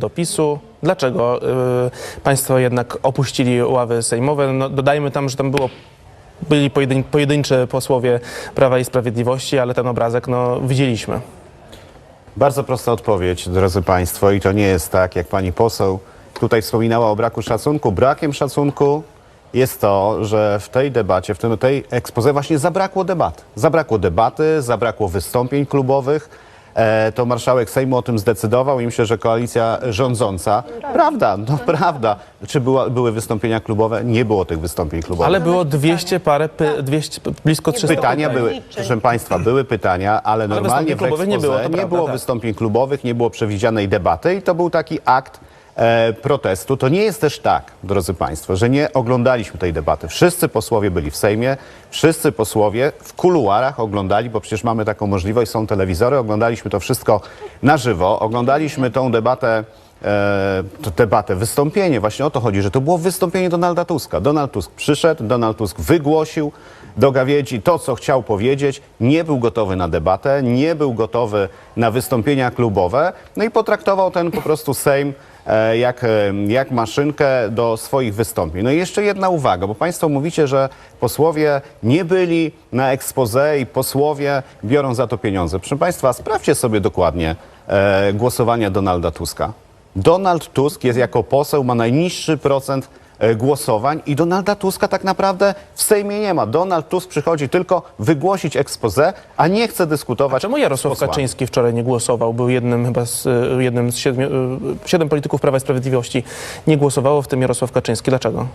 do PiSu. Dlaczego y, państwo jednak opuścili ławy sejmowe? No, dodajmy tam, że tam było byli pojedyń, pojedyncze posłowie Prawa i Sprawiedliwości, ale ten obrazek no, widzieliśmy. Bardzo prosta odpowiedź, drodzy Państwo, i to nie jest tak, jak pani poseł tutaj wspominała o braku szacunku. Brakiem szacunku jest to, że w tej debacie, w tej ekspoze właśnie zabrakło debaty. Zabrakło debaty, zabrakło wystąpień klubowych. E, to marszałek Sejmu o tym zdecydował i myślę, że koalicja rządząca. Prawda, no prawda. Czy była, były wystąpienia klubowe? Nie było tych wystąpień klubowych. Ale było 200 parę, py, 200, blisko 300 Pytania pytań. były, proszę Państwa, były pytania, ale normalnie wystąpień w klubowych nie było, to nie prawda, było tak. wystąpień klubowych, nie było przewidzianej debaty i to był taki akt protestu. To nie jest też tak, drodzy Państwo, że nie oglądaliśmy tej debaty. Wszyscy posłowie byli w Sejmie, wszyscy posłowie w kuluarach oglądali, bo przecież mamy taką możliwość, są telewizory, oglądaliśmy to wszystko na żywo, oglądaliśmy tą debatę e, debatę, wystąpienie. Właśnie o to chodzi, że to było wystąpienie Donalda Tuska. Donald Tusk przyszedł, Donald Tusk wygłosił do gawiedzi to, co chciał powiedzieć. Nie był gotowy na debatę, nie był gotowy na wystąpienia klubowe. No i potraktował ten po prostu Sejm e, jak, e, jak maszynkę do swoich wystąpień. No i jeszcze jedna uwaga, bo Państwo mówicie, że posłowie nie byli na expose i posłowie biorą za to pieniądze. Proszę Państwa, sprawdźcie sobie dokładnie e, głosowania Donalda Tuska. Donald Tusk jest jako poseł, ma najniższy procent e, głosowań i Donalda Tuska tak naprawdę w Sejmie nie ma. Donald Tusk przychodzi tylko wygłosić expose, a nie chce dyskutować Czemu Jarosław posłami. Kaczyński wczoraj nie głosował? Był jednym chyba z, y, jednym z siedmiu, y, siedem polityków Prawa i Sprawiedliwości nie głosowało, w tym Jarosław Kaczyński. Dlaczego?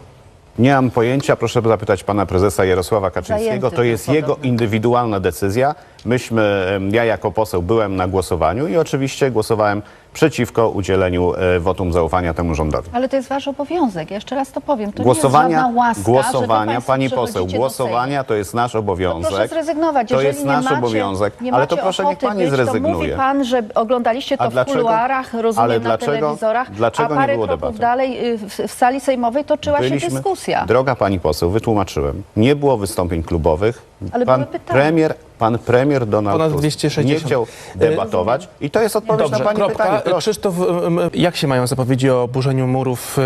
Nie mam pojęcia, proszę zapytać pana prezesa Jarosława Kaczyńskiego. Zajęty To jest jego indywidualna decyzja. Myśmy, ja jako poseł byłem na głosowaniu i oczywiście głosowałem przeciwko udzieleniu e, wotum zaufania temu rządowi. Ale to jest wasz obowiązek. Ja jeszcze raz to powiem. To nie Głosowania, jest żadna łaska, że głosowania, państwo pani poseł, przychodzicie do głosowania to jest nasz obowiązek. Proszę zrezygnować. To Jeżeli jest nie nasz macie, obowiązek, nie ale to proszę niech ochoty pani być, To zrezygnuje. mówi pan, że oglądaliście A to w dlaczego- kuluarach, rozumiem, ale na dlaczego- telewizorach, dlaczego a nie parę było kroków debaty? dalej y, w, w sali sejmowej toczyła się dyskusja. Droga pani poseł, wytłumaczyłem. Nie było wystąpień klubowych. Ale pan były pytania. premier, pan premier Donald Ponad Tusk 260. nie chciał debatować i to jest odpowiedź Dobrze, na pani kropka. pytanie. Proszę. Krzysztof, em, jak się mają zapowiedzi o burzeniu murów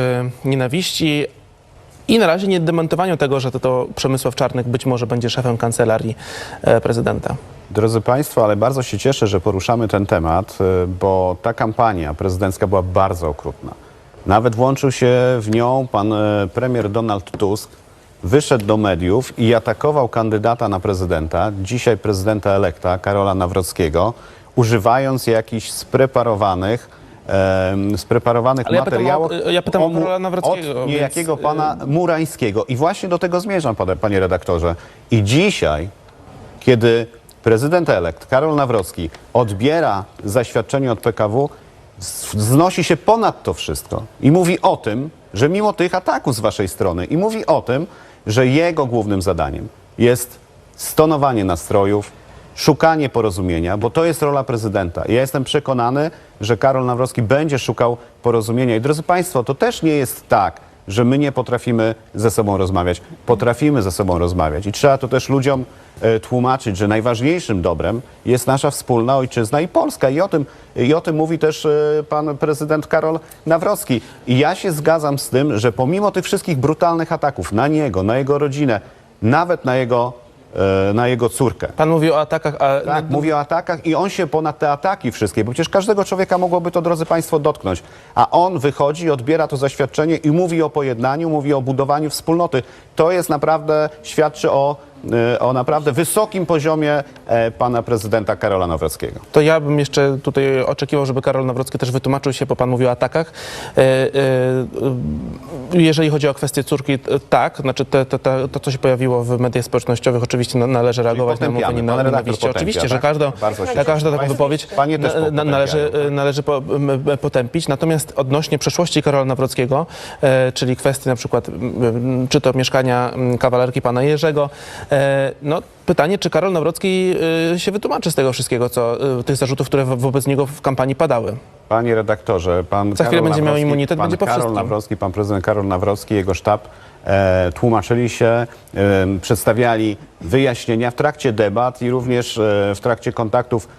y, nienawiści i na razie nie dementowaniu tego, że to, to Przemysław Czarnek być może będzie szefem kancelarii e, prezydenta? Drodzy Państwo, ale bardzo się cieszę, że poruszamy ten temat, y, bo ta kampania prezydencka była bardzo okrutna. Nawet włączył się w nią pan y, premier Donald Tusk, wyszedł do mediów i atakował kandydata na prezydenta, dzisiaj prezydenta elekta Karola Nawrockiego, używając jakichś spreparowanych em, spreparowanych Ale ja pytam o- materiałów. ja pytam o mu- Karola Nawrockiego, Od więc, niejakiego y- pana Murańskiego. I właśnie do tego zmierzam, panie, panie redaktorze. I dzisiaj kiedy prezydent elekt Karol Nawrocki odbiera zaświadczenie od PKW, z- wznosi się ponad to wszystko i mówi o tym, że mimo tych ataków z waszej strony i mówi o tym, że jego głównym zadaniem jest stonowanie nastrojów, szukanie porozumienia, bo to jest rola prezydenta. Ja jestem przekonany, że Karol Nawrocki będzie szukał porozumienia. I drodzy Państwo, to też nie jest tak, że my nie potrafimy ze sobą rozmawiać. Potrafimy ze sobą rozmawiać i trzeba to też ludziom e, tłumaczyć, że najważniejszym dobrem jest nasza wspólna ojczyzna i Polska. I o tym, i o tym mówi też e, pan prezydent Karol Nawrocki. I ja się zgadzam z tym, że pomimo tych wszystkich brutalnych ataków na niego, na jego rodzinę, nawet na jego, e, na jego córkę, Pan mówi o atakach, a tak, mówię o atakach i on się ponad te ataki wszystkie, bo przecież każdego człowieka mogłoby to, drodzy Państwo, dotknąć. A on wychodzi, odbiera to zaświadczenie i mówi o pojednaniu, mówi o budowaniu wspólnoty. To jest naprawdę, świadczy o, o naprawdę wysokim poziomie e, pana prezydenta Karola Nawrockiego. To ja bym jeszcze tutaj oczekiwał, żeby Karol Nawrocki też wytłumaczył się, bo pan mówił o atakach. E, e, e, jeżeli chodzi o kwestię córki, tak, znaczy te, te, te, to, co się pojawiło w mediach społecznościowych, oczywiście na, należy reagować na mówienie na nienawiści. Oczywiście, tak? że każda, na każdą taką wypowiedź na, należy, e, należy potępić. Natomiast odnośnie przeszłości Karola Nawrockiego, e, czyli kwestii na przykład czy to mieszkania kawalerki pana Jerzego, e, no pytanie, czy Karol Nawrocki e, się wytłumaczy z tego wszystkiego, co e, tych zarzutów, które wo- wobec niego w kampanii padały. Panie redaktorze, pan Za chwilę Karol będzie miał Nawrocki, immunitet, pan będzie po Karol wszystkim. Nawrocki, pan prezydent Karol Nawrocki, jego sztab e, tłumaczyli się, e, przedstawiali wyjaśnienia w trakcie debat i również e, w trakcie kontaktów e,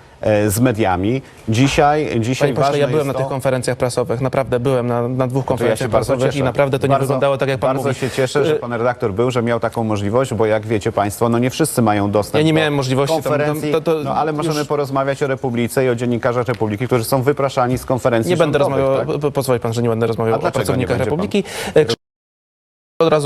z mediami. Dzisiaj, dzisiaj Panie pośle, ważne ja byłem jest na to, tych konferencjach prasowych, naprawdę byłem na, na dwóch to się konferencjach bardzo prasowych cieszę. i naprawdę to nie bardzo, wyglądało tak, jak pan Bardzo mówi. się cieszę, że Y, pan redaktor był, że miał taką możliwość, bo jak wiecie państwo, no nie wszyscy mają dostęp Ja nie do miałem możliwości, tam- konferencji, to- to no ale już- możemy porozmawiać o Republice i o dziennikarzach Republiki, którzy są wypraszani z konferencji Nie będę rządowych, rozmawiał, tak? pozwoli pan, że nie będę A rozmawiał o dlaczego nie pracownikach będzie pan? Republiki. E, Od razu